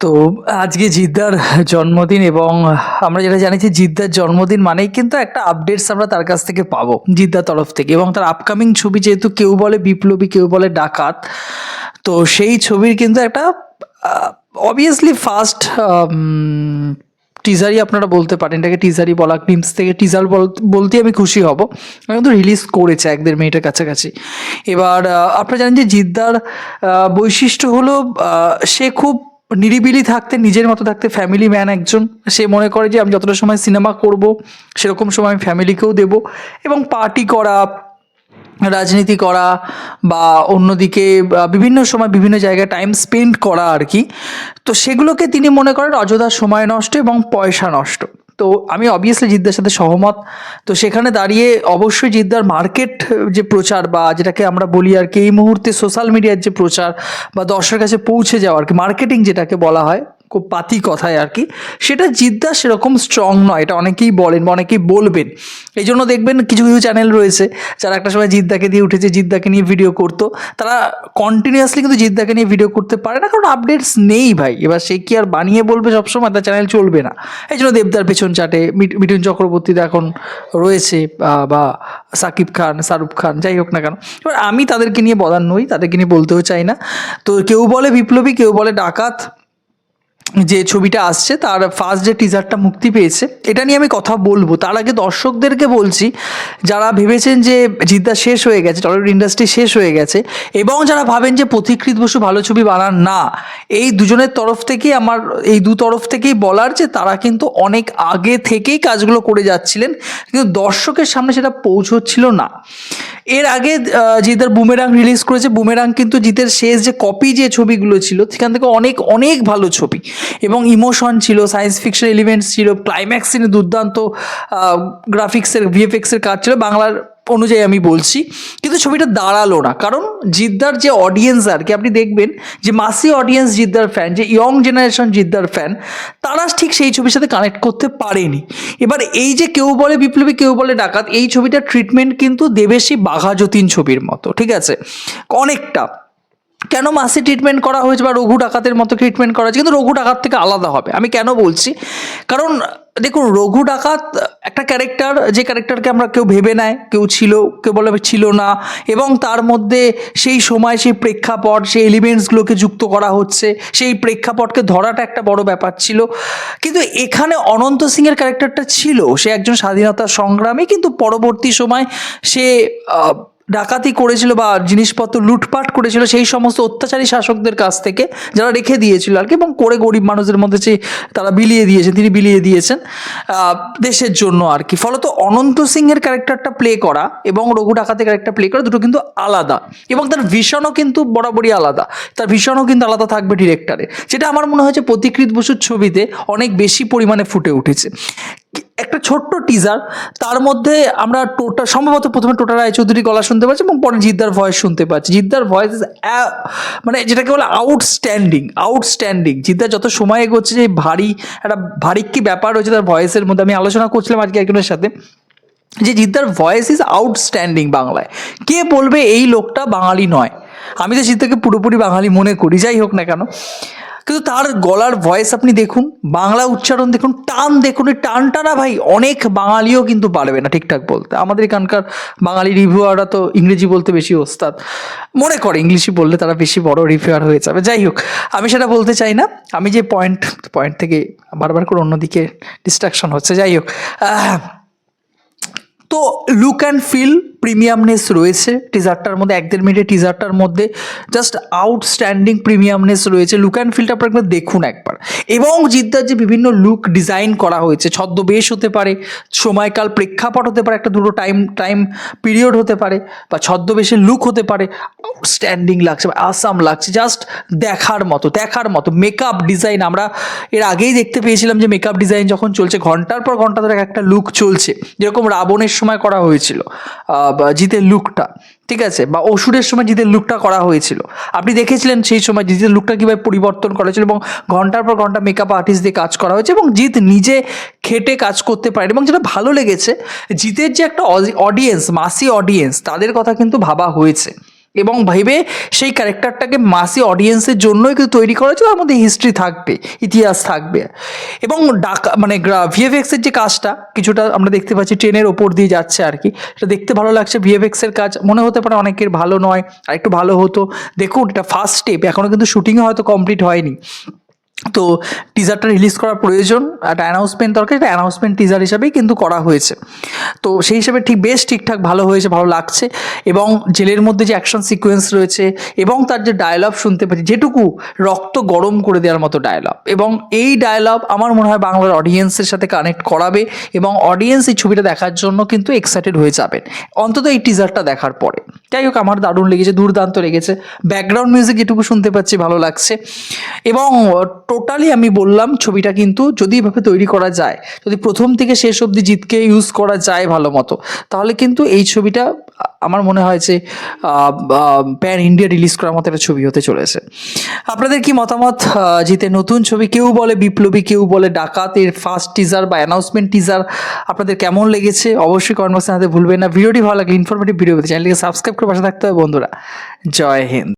তো আজকে জিদ্দার জন্মদিন এবং আমরা যেটা জানি যে জিদ্দার জন্মদিন মানেই কিন্তু একটা আপডেটস আমরা তার কাছ থেকে পাবো, জিদ্দার তরফ থেকে এবং তার আপকামিং ছবি যেহেতু কেউ বলে বিপ্লবী, কেউ বলে ডাকাত, তো সেই ছবির কিন্তু একটা অবভিয়াসলি ফার্স্ট টিজারই আপনারা বলতে পারেন, এটাকে টিজারই বলা গ্লিমস থেকে টিজার বলতে আমি খুশি হব। কিন্তু রিলিজ করেছে এক দেড় কাছাকাছি। এবার আপনারা জানেন যে জিদ্দার বৈশিষ্ট্য হলো সে খুব নিরিবিলি থাকতে, নিজের মতো থাকতে ফ্যামিলি ম্যান একজন। সে মনে করে যে আমি যতটা সময় সিনেমা করব, সেরকম সময় আমি ফ্যামিলিকেও দেব এবং পার্টি করা, রাজনীতি করা বা অন্যদিকে বিভিন্ন সময় বিভিন্ন জায়গায় টাইম স্পেন্ড করা আর কি। তো সেগুলোকে তিনি মনে করেন অযথা সময় নষ্ট এবং পয়সা নষ্ট। তো আমি অবভিয়াসলি জিদ্দার সাথে সহমত। তো সেখানে দাঁড়িয়ে অবশ্যই জিদ্দার মার্কেট যে প্রচার বা যেটাকে আমরা বলি আর কি, এই মুহূর্তে সোশ্যাল মিডিয়ার যে প্রচার বা দর্শকের কাছে পৌঁছে যাওয়া আর কি মার্কেটিং যেটাকে বলা হয় খুব পাতি কথায় আর কি। সেটা জিদ্দা সেরকম স্ট্রং নয়, এটা অনেকেই বলেন বা অনেকেই বলবেন। এই জন্য দেখবেন কিছু কিছু চ্যানেল রয়েছে, যারা একটা সময় জিদ্দাকে দিয়ে উঠেছে, জিদ্দাকে নিয়ে ভিডিও করতো। তারা কন্টিনিউয়াসলি কিন্তু জিদ্দাকে নিয়ে ভিডিও করতে পারে না, কারণ আপডেটস নেই ভাই। এবার সে কি আর বানিয়ে বলবে সবসময়? তার চ্যানেল চলবে না। এই জন্য দেবদার পেছন চাটে মিঠুন চক্রবর্তীতে এখন রয়েছে বা সাকিব খান, শাহরুখ খান, যাই হোক না কেন। এবার আমি তাদেরকে নিয়ে বলার নই, তাদেরকে নিয়ে বলতেও চাই না। তো কেউ বলে বিপ্লবী, কেউ বলে ডাকাত। যে ছবিটা আসছে তার ফার্স্ট যে টিজারটা মুক্তি পেয়েছে, এটা নিয়ে আমি কথা বলব। তার আগে দর্শকদেরকে বলছি, যারা ভেবেছেন যে জিদ্দা শেষ হয়ে গেছে টলিউড ইন্ডাস্ট্রি শেষ হয়ে গেছে, এবং যারা ভাবেন যে পথিকৃত বসু ভালো ছবি বানান না, এই দুজনের তরফ থেকেই আমার, এই দু তরফ থেকেই বলার যে তারা কিন্তু অনেক আগে থেকেই কাজগুলো করে যাচ্ছিলেন, কিন্তু দর্শকের সামনে সেটা পৌঁছচ্ছিল না। এর আগে জিতের বুমেরাং রিলিজ করেছে। বুমেরাং কিন্তু জিতের শেষ যে কপি যে ছবিগুলো ছিল, সেখান থেকে অনেক অনেক ভালো ছবি। এবং ইমোশন ছিল সায়েন্স ফিকশন এলিমেন্টস ছিল ক্লাইম্যাক্স সিনে দুর্দান্ত গ্রাফিক্সের ভিএফএক্সের কাজ ছিল। বাংলার অনুযায়ী আমি বলছি, কিন্তু ছবিটা দাঁড়াল না। কারণ জিদ্দার যে অডিয়েন্স আর কি, আপনি দেখবেন যে মাসি অডিয়েন্স জিদ্দার ফ্যান যে ইয়ং জেনারেশন জিদ্দার ফ্যান তারা ঠিক সেই ছবির সাথে কানেক্ট করতে পারেনি। এবার এই যে কেউ বলে বিপ্লবী, কেউ বলে ডাকাত, এই ছবিটার ট্রিটমেন্ট কিন্তু দেবেশি বাঘাযতীন ছবির মতো, ঠিক আছে? অনেকটা। কেন মাসি ট্রিটমেন্ট করা হয়েছে বা রঘু ডাকাতের মতো ট্রিটমেন্ট করা হয়েছে, কিন্তু রঘু ডাকাত থেকে আলাদা হবে। আমি কেন বলছি? কারণ দেখুন, রঘু ডাকাত, একটা ক্যারেক্টার যে ক্যারেক্টারকে আমরা কেউ ভেবে নেয় কেউ ছিল, কেউ বলে ছিল না, এবং তার মধ্যে সেই সময় সেই প্রেক্ষাপট, সেই এলিমেন্টসগুলোকে যুক্ত করা হচ্ছে, সেই প্রেক্ষাপটকে ধরাটা একটা বড় ব্যাপার ছিল। কিন্তু এখানে অনন্ত সিংয়ের ক্যারেক্টারটা ছিল, সে একজন স্বাধীনতা সংগ্রামী, কিন্তু পরবর্তী সময় সে ডাকাতি করেছিল বা জিনিসপত্র লুটপাট করেছিল, সেই সমস্ত অত্যাচারী শাসকদের কাছ থেকে যারা রেখে দিয়েছিল আর কি এবং করে গরিব মানুষদের মধ্যে যে তারা বিলিয়ে দিয়েছেন, তিনি বিলিয়ে দিয়েছেন দেশের জন্য আর কি। ফলত অনন্ত সিংয়ের ক্যারেক্টারটা প্লে করা এবং রঘু ডাকাতের ক্যারেক্টার প্লে করা দুটো কিন্তু আলাদা এবং তার ভীষণও কিন্তু বরাবরই আলাদা। তার ভীষণও কিন্তু আলাদা থাকবে ডিরেক্টরে যেটা আমার মনে হয়েছে প্রতিকৃত বসুর ছবিতে অনেক বেশি পরিমাণে ফুটে উঠেছে। একটা ছোট্ট টিজার তার মধ্যে আমরা টোটা, সম্ভবত প্রথমে টোটা রায়চৌধুরী গলা শুনতে পাচ্ছি এবং পরে জিদ্দার ভয়েস শুনতে পাচ্ছি। জিদ্দার ভয়েস মানে যেটাকে বলে আউটস্ট্যান্ডিং আউটস্ট্যান্ডিং জিদ্দার যত সময় এগোচ্ছে, যে ভারী, একটা ভারী কি ব্যাপার রয়েছে তার ভয়েসের মধ্যে। আমি আলোচনা করছিলাম আজকে একজনের সাথে, যে জিদ্দার ভয়েস ইজ আউটস্ট্যান্ডিং বাংলায়। কে বলবে এই লোকটা বাঙালি নয়? আমি তো জিদ্দাকে পুরোপুরি বাঙালি মনে করি, যাই হোক না কেন। কিন্তু তার গলার ভয়েস আপনি দেখুন, বাংলা উচ্চারণ দেখুন, টান দেখুন, এই টানটা না ভাই অনেক বাঙালিও কিন্তু পারবে না ঠিকঠাক বলতে। আমাদের এখানকার বাঙালি রিভিউয়াররা তো ইংরেজি বলতে বেশি ওস্তাদ। মনে করে ইংলিশই বললে তারা বেশি বড় রিভিউয়ার হয়ে যাবে। যাই হোক, আমি সেটা বলতে চাই না। আমি যে পয়েন্ট পয়েন্ট থেকে বারবার করে অন্যদিকে ডিস্ট্রাকশন হচ্ছে, যাই হোক। তো লুক অ্যান্ড ফিল প্রিমিয়ামনেস রয়েছে টিজারটার মধ্যে, এক দেড় মিনিটের টিজারটার মধ্যে জাস্ট আউটস্ট্যান্ডিং প্রিমিয়ামনেস রয়েছে। লুক অ্যান্ড ফিলটা আপনারা একবার দেখুন একবার। এবং জিদ্দার যে বিভিন্ন লুক ডিজাইন করা হয়েছে, ছদ্মবেশ হতে পারে, সময়কাল প্রেক্ষাপট হতে পারে, একটা দুটো টাইম টাইম পিরিয়ড হতে পারে, বা ছদ্মবেশের লুক হতে পারে আউটস্ট্যান্ডিং লাগছে, বা আসাম লাগছে জাস্ট দেখার মতো দেখার মতো মেকআপ ডিজাইন আমরা এর আগেই দেখতে পেয়েছিলাম যে মেকআপ ডিজাইন যখন চলছে, ঘণ্টার পর ঘণ্টা ধরে একটা লুক চলছে, যেরকম রাবণের সময় করা হয়েছিল জিতের লুকটা ঠিক আছে? বা অসুরের সময় জিতের লুকটা করা হয়েছিল। আপনি দেখেছিলেন সেই সময় জিতের লুকটা কীভাবে পরিবর্তন করা হয়েছিল এবং ঘণ্টার পর ঘণ্টা মেকআপ আর্টিস্ট দিয়ে কাজ করা হয়েছে এবং জিত নিজে খেটে কাজ করতে পারেন এবং যেটা ভালো লেগেছে জিতের যে একটা অডিয়েন্স মাসি অডিয়েন্স তাদের কথা কিন্তু ভাবা হয়েছে। এবং ভেবে সেই ক্যারেক্টারটাকে মাসি অডিয়েন্সের জন্যই কিন্তু তৈরি করা তার মধ্যে হিস্ট্রি থাকবে, ইতিহাস থাকবে। এবং ডাকা মানে ভিএফএক্সের যে কাজটা, কিছুটা আমরা দেখতে পাচ্ছি ট্রেনের ওপর দিয়ে যাচ্ছে আর কি। সেটা দেখতে ভালো লাগছে ভিএফএক্সের কাজ, মনে হতে পারে অনেকের ভালো নয় আর একটু ভালো হতো। দেখুন, এটা ফার্স্ট স্টেপ এখনও কিন্তু শুটিংও হয়তো কমপ্লিট হয়নি। তো টিজারটা রিলিজ করা প্রয়োজন একটা অ্যানাউন্সমেন্ট দরকার, এটা অ্যানাউন্সমেন্ট টিজার হিসাবেই কিন্তু করা হয়েছে। তো সেই হিসাবে ঠিক বেশ ঠিকঠাক ভালো হয়েছে, ভালো লাগছে, এবং জেলের মধ্যে যে অ্যাকশন সিকোয়েন্স রয়েছে, এবং তার যে ডায়লগ শুনতে পাচ্ছি যেটুকু রক্ত গরম করে দেওয়ার মতো ডায়লগ এবং এই ডায়লগ আমার মনে হয় বাংলার অডিয়েন্সের সাথে কানেক্ট করাবে, এবং অডিয়েন্স এই ছবিটা দেখার জন্য কিন্তু এক্সাইটেড হয়ে যাবেন, অন্তত এই টিজারটা দেখার পরে। যাই হোক, আমার দারুণ লেগেছে, দুর্দান্ত লেগেছে ব্যাকগ্রাউন্ড মিউজিক যেটুকু শুনতে পাচ্ছি, ভালো লাগছে, এবং টোটালি আমি বললাম, ছবিটা কিন্তু যদি এভাবে তৈরি করা যায়, যদি প্রথম থেকে শেষ অবধি জিতকে ইউজ করা যায় ভালো মতো, তাহলে কিন্তু এই ছবিটা আমার মনে হয় যে প্যান ইন্ডিয়া রিলিজ করার মতো একটা ছবি হতে চলেছে। আপনাদের কি মতামত? জিতে নতুন ছবি কেউ বলে বিপ্লবী, কেউ বলে ডাকাতের ফার্স্ট টিজার বা অ্যানাউন্সমেন্ট টিজার আপনাদের কেমন লেগেছে? অবশ্যই কমেন্ট বক্সে জানাতে ভুলবেন না। ভিডিওটি ভালো লাগলে ইনফরমেটিভ ভিডিও পেতে চ্যানেলটিকে সাবস্ক্রাইব করে পাশে থাকতে হবে বন্ধুরা। জয় হিন্দ।